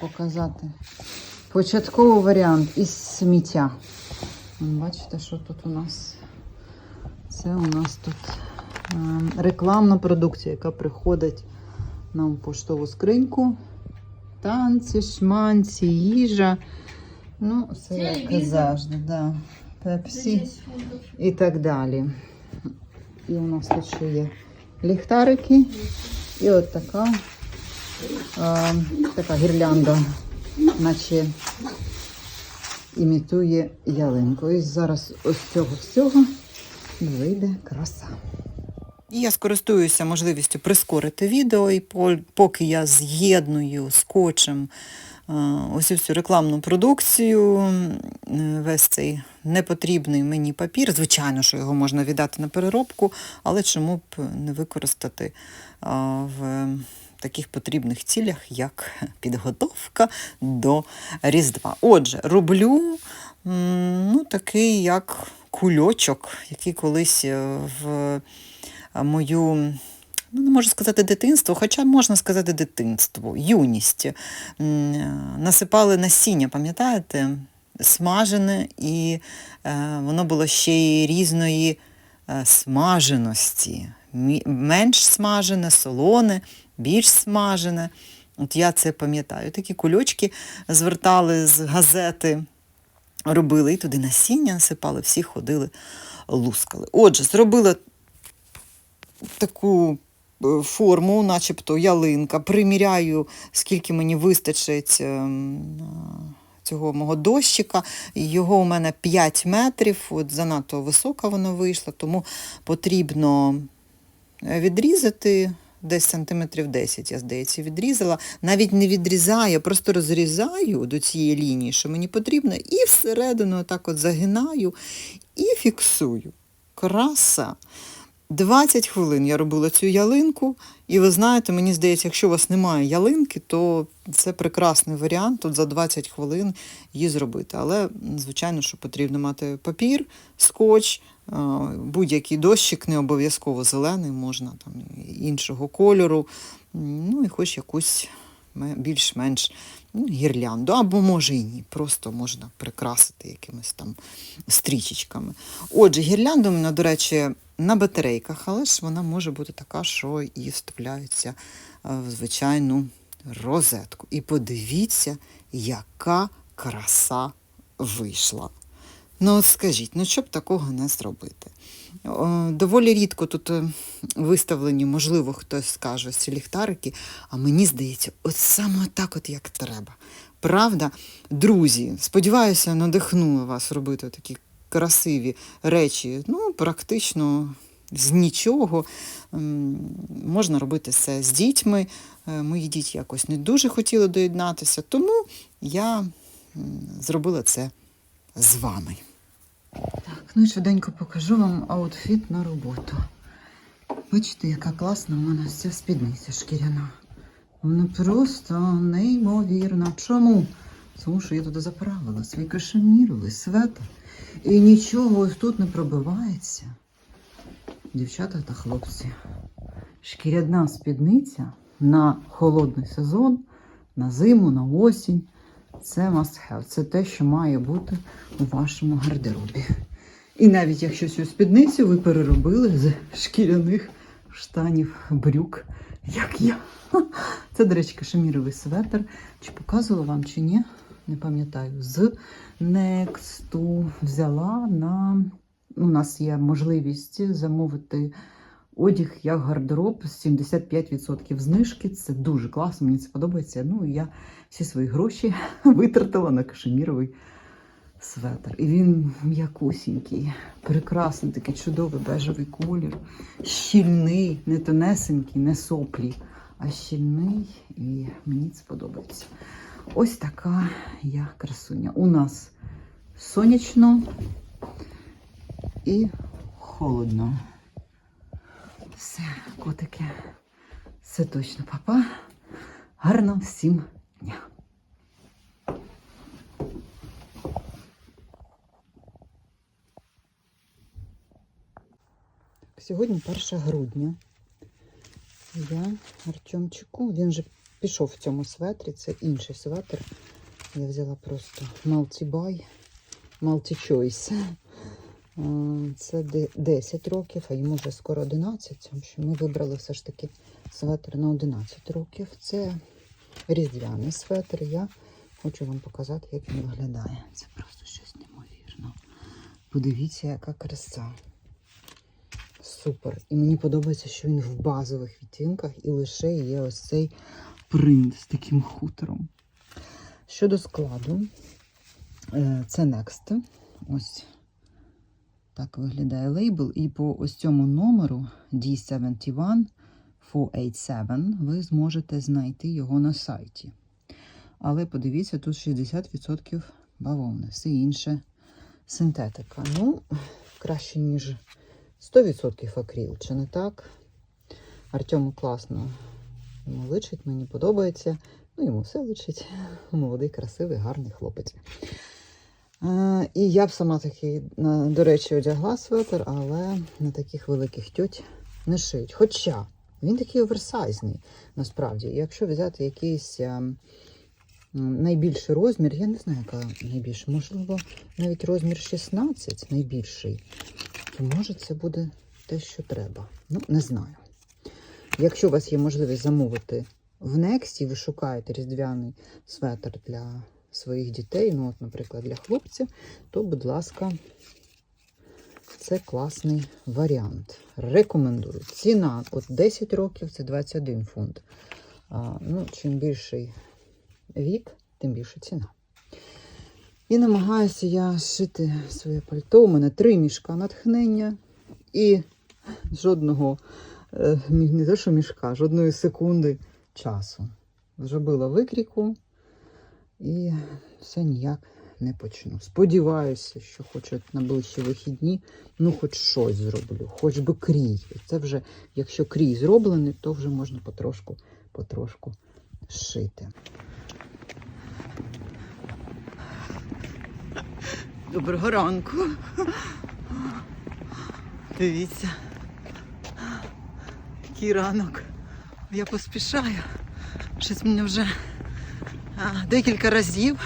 показати. Початковий варіант із сміття. Бачите, що тут у нас? Це у нас тут ем, рекламна продукція, яка приходить нам в поштову скриньку. Танці, шманці, їжа. Ну, все як завжди, да. Пепсі і так далі. І у нас тут ще є ліхтарики. І от така, е, така гірлянда, наче імітує ялинку. І зараз ось цього всього вийде краса. І я скористуюся можливістю прискорити відео, і поки я з'єдную скотчем е, ось цю рекламну продукцію, е, весь цей непотрібний мені папір. Звичайно, що його можна віддати на переробку, але чому б не використати в таких потрібних цілях, як підготовка до Різдва. Отже, роблю ну, такий як кульочок, який колись е, в е, мою. Ну, не можу сказати дитинство, хоча можна сказати дитинство, юність. Е, Насипали насіння, пам'ятаєте? Смажене, і е, воно було ще й різної е, смаженості. Менш смажене, солоне, більш смажене. От я це пам'ятаю. Такі кульочки звертали з газети, робили і туди насіння насипали, всі ходили, лускали. Отже, зробила таку е, форму, начебто ялинка, приміряю, скільки мені вистачить ем, цього мого дощика. Його у мене 5 метрів, от занадто висока вона вийшла, тому потрібно е, відрізати. Десь сантиметрів 10, я здається, відрізала. Навіть не відрізаю, просто розрізаю до цієї лінії, що мені потрібно, і всередину так от загинаю і фіксую. Краса. 20 хвилин я робила цю ялинку, і ви знаєте, мені здається, якщо у вас немає ялинки, то це прекрасний варіант тут за 20 хвилин її зробити. Але, звичайно, що потрібно мати папір, скотч, будь-який дощик, не обов'язково зелений, можна там іншого кольору, ну і хоч якусь більш-менш ну, гірлянду, або може і ні, просто можна прикрасити якимись там стрічечками. Отже, гірлянда у мене, до речі, на батарейках, але ж вона може бути така, що і вставляється е, в звичайну розетку. І подивіться, яка краса вийшла. Ну, от скажіть, ну що б такого не зробити? Доволі рідко тут е, виставлені, можливо, хтось скаже ці ліхтарики, а мені здається, от саме так, от як треба. Правда, друзі, сподіваюся, надихнула вас робити такі красиві речі. Ну, практично з нічого. Можна робити це з дітьми. Е, Мої діти якось не дуже хотіли доєднатися, тому я зробила це з вами. Так, ну і швиденько покажу вам аутфіт на роботу. Бачите, яка класна у мене ця спідниця шкіряна. Вона просто неймовірна. Чому? Тому що я туди заправила свій кашеміровий светр. І нічого ось тут не пробивається. Дівчата та хлопці. Шкіряна спідниця на холодний сезон, на зиму, на осінь. Це must have. Це те, що має бути у вашому гардеробі. І навіть якщо цю спідницю ви переробили з шкіряних штанів брюк, як я. Це, до речі, кашеміровий светр. Чи показувала вам, чи ні? Не пам'ятаю. З Нексту взяла на. У нас є можливість замовити одяг як гардероб 75% знижки. Це дуже класно, мені це подобається. Ну і я всі свої гроші витратила на кашеміровий светр. І він м'якусінький, прекрасний, такий чудовий бежевий колір, щільний, не тонесенький, не соплі, а щільний, і мені це подобається. Ось така я красуня. У нас сонячно і холодно. Все, котики, це точно папа. Гарно всім дня. Сьогодні 1 грудня. Я Артемчику, він же пішов в цьому светрі. Це інший светр. Я взяла просто Multi-Buy, Multi-Choice. Це 10 років, а йому вже скоро 11. Тому що ми вибрали все ж таки светр на 11 років. Це різдвяний светр. Я хочу вам показати, як він виглядає. Це просто щось неймовірно. Подивіться, яка краса. Супер. І мені подобається, що він в базових відтінках і лише є ось цей принт з таким хутором. Щодо складу, е, це Next. Ось так виглядає лейбл. І по ось цьому номеру D71 487 ви зможете знайти його на сайті. Але подивіться, тут 60% бавовни, все інше синтетика. Ну, краще, ніж 100% акріл, чи не так? Артему класно йому личить, мені подобається. Ну, йому все личить. Молодий, красивий, гарний хлопець. Е, і я б сама такий, до речі, одягла светр, але на таких великих тьоть не шиють. Хоча він такий оверсайзний, насправді. Якщо взяти якийсь е, найбільший розмір, я не знаю, яка найбільша, можливо, навіть розмір 16 найбільший, то може це буде те, що треба. Ну, не знаю. Якщо у вас є можливість замовити в Нексті, ви шукаєте різдвяний светр для своїх дітей, ну, от, наприклад, для хлопців, то, будь ласка, це класний варіант. Рекомендую. Ціна от 10 років це 21 фунт. А, ну, чим більший вік, тим більше ціна. І намагаюся я шити своє пальто. У мене три мішка натхнення і жодного, е, не те, що мішка, жодної секунди часу. Зробила викріку і все ніяк не почну. Сподіваюся, що хоч от на ближчі вихідні, ну хоч щось зроблю, хоч би крій. Це вже, якщо крій зроблений, то вже можна потрошку, потрошку шити. Доброго ранку. Дивіться. Який ранок. Я поспішаю. Щось мене вже декілька разів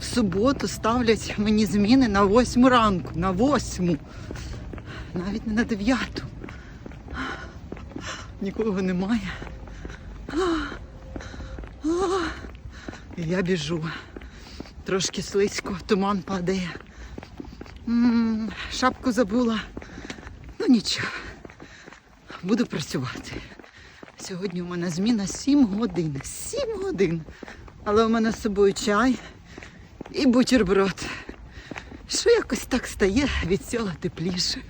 в суботу ставлять мені зміни на восьму ранку. На восьму. Навіть не на дев'яту. Нікого немає. І я біжу. Трошки слизько, туман падає. Шапку забула. Ну нічого. Буду працювати. Сьогодні у мене зміна 7 годин. 7 годин. Але у мене з собою чай і бутерброд. Що якось так стає від цього тепліше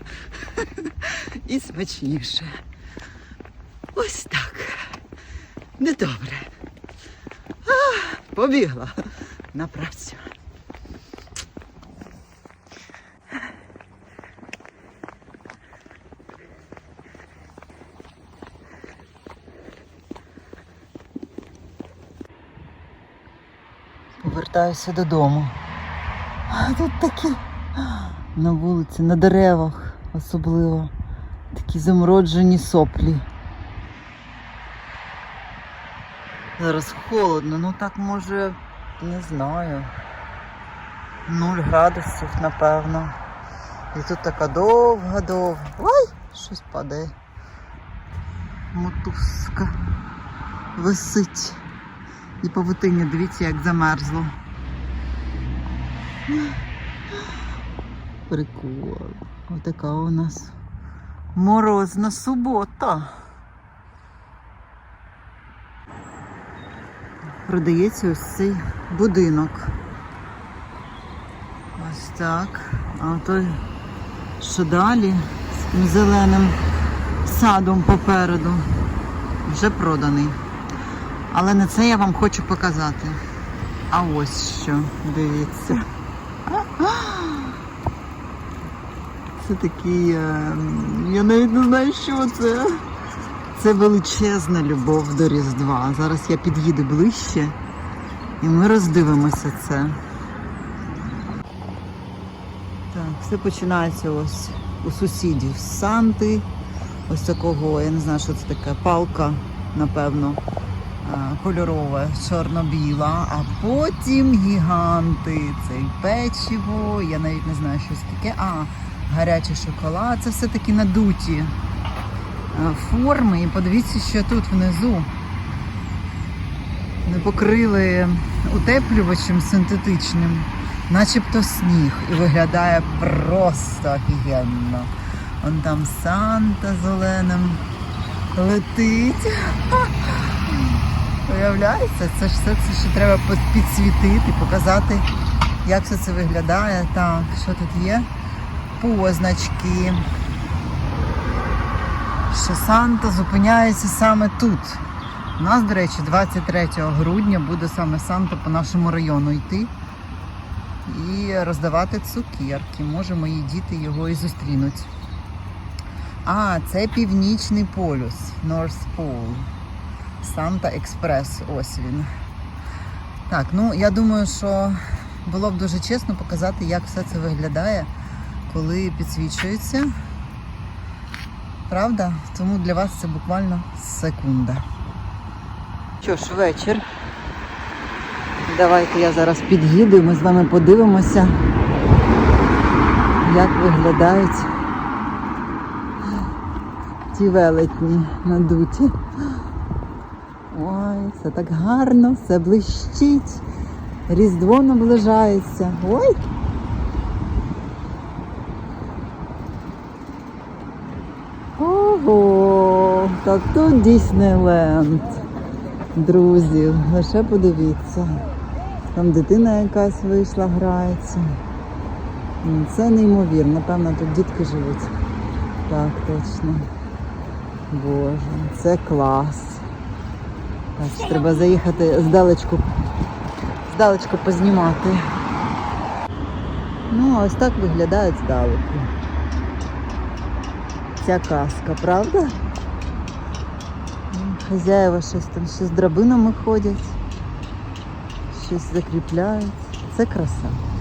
і смачніше. Ось так. Недобре. А, побігла на працю. Повертаюся додому. А тут такі на вулиці, на деревах особливо. Такі замороджені соплі. Зараз холодно, ну так може, не знаю. 0 градусів, напевно. І тут така довга-довга. Ой, щось падає. Мотузка висить. І павутиння, дивіться, як замерзло. Прикол. Отака у нас морозна субота. Продається ось цей будинок. Ось так. А той, що далі, з зеленим садом попереду, вже проданий. Але не це я вам хочу показати. А ось що, дивіться. Це такий, е, я навіть не знаю, що це. Це величезна любов до Різдва. Зараз я під'їду ближче і ми роздивимося це. Так, все починається ось у сусідів з Санти. Ось такого, я не знаю, що це таке, палка, напевно. А, кольорова, чорно-біла, а потім гіганти. Це і печиво, я навіть не знаю, що таке. А, гарячий шоколад. Це все таки надуті форми. І подивіться, що тут внизу. Не покрили утеплювачем синтетичним, начебто сніг, і виглядає просто офігенно. Он там Санта зеленим летить. Уявляється, це ж все це ще треба підсвітити, показати, як все це виглядає. Так, що тут є? Позначки. Що Санта зупиняється саме тут. У нас, до речі, 23 грудня буде саме Санта по нашому району йти і роздавати цукерки. Може, мої діти його і зустрінуть. А, це Північний полюс, North Pole. Санта Експрес. Ось він. Так, ну я думаю, що було б дуже чесно показати, як все це виглядає, коли підсвічується. Правда? Тому для вас це буквально секунда. Що ж, вечір. Давайте я зараз під'їду і ми з вами подивимося, як виглядають ті велетні надуті. Ой, це так гарно, все блищить. Різдво наближається. Ой! Ого! Та тут Діснейленд. Друзі, лише подивіться. Там дитина якась вийшла, грається. Це неймовірно, напевно, тут дітки живуть. Так, точно. Боже, це клас. Так, треба заїхати здалечку, здалечку познімати. Ну, ось так виглядає здалеку. Ця казка, правда? Хазяєва щось там ще з драбинами ходять, щось закріпляють. Це краса.